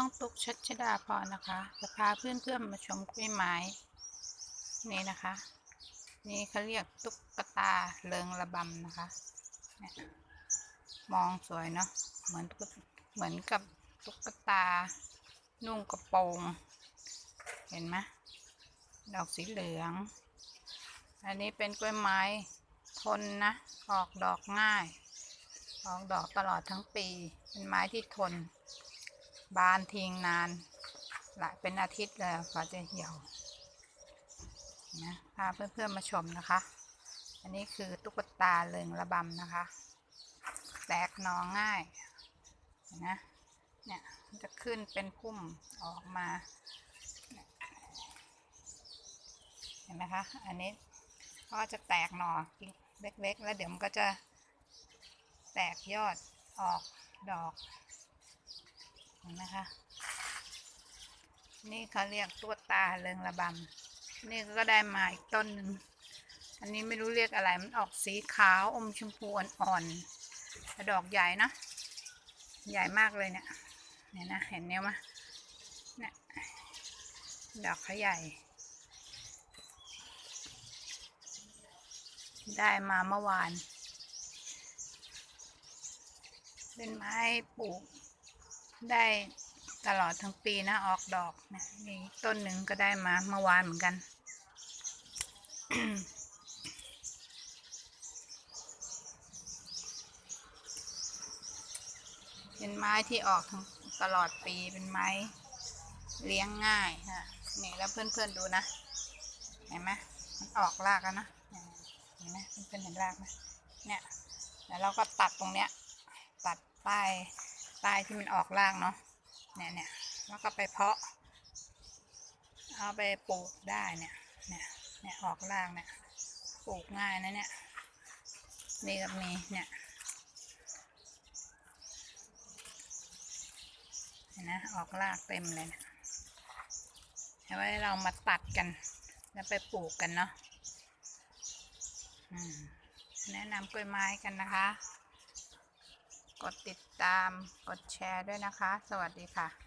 ต้องตุกชัชดาพรนะคะ จะพาเพื่อนๆมาชมกล้วยไม้ นี่นะคะ นี่เขาเรียกตุ๊กตาเริงระบำนะคะ มองสวยเนาะ เหมือนเหมือนกับตุ๊กตา นุ่งกระโปรง เห็นไหมดอกสีเหลือง อันนี้เป็นกล้วยไม้ทนนะ ออกดอกง่าย ออกดอกตลอดทั้งปี เป็นไม้ที่ทน บานทิ้งนานหลายเป็นอาทิตย์เลยกว่าจะเหี่ยวนะพาเพื่อนๆมาชมนะคะ อันนี้คือตุ๊กตาเริงระบำนะคะ แตกหนอง่ายนะเนี่ยจะขึ้นเป็นพุ่มออกมา เห็นไหมคะ อันนี้ก็จะแตกหน่อเล็กๆ แล้วเดี๋ยวมันก็จะแตกยอดออกดอก นะคะ นี่เขาเรียกตัวตาเริงระบำนี่ก็ได้มาอีกต้นหนึ่งอันนี้ไม่รู้เรียกอะไรมันออกสีขาวอมชมพูอ่อนๆดอกใหญ่นะ ใหญ่มากเลยเนี่ยเนี่ยนะเห็นเนี้ยมะเนี่ยดอกเขาใหญ่ ได้มาเมื่อวาน เป็นไม้ปลูก ได้ตลอดทั้งปีนะ ออกดอกนะมีต้นหนึ่งก็ได้มาเมื่อวานเหมือนกัน เป็นไม้ที่ออกทั้งตลอดปีเป็นไม้เลี้ยงง่ายค่ะนี่แล้วเพื่อนๆดูนะ เห็นไหมมันออกรากแล้วนะเห็นไหมเพื่อนๆเห็นรากไหมเนี่ยแล้วเราก็ตัดตรงเนี้ย ตัดใต้ ใต้ที่มันออกรากเนาะเนี่ยเนี่ยแล้วก็ไปเพาะ เอาไปปลูกได้เนี่ยเนี่ยเนี่ยออกรากเนี่ยปลูกง่ายนะเนี่ยนี่กับนี่เนี่ยเห็นนะออกรากเต็มเลยเนี่ยเอาไว้เรามาตัดกัน แล้วไปปลูกกันเนาะแนะนำกล้วยไม้กันนะคะ กดติดตาม กดแชร์ด้วยนะคะ สวัสดีค่ะ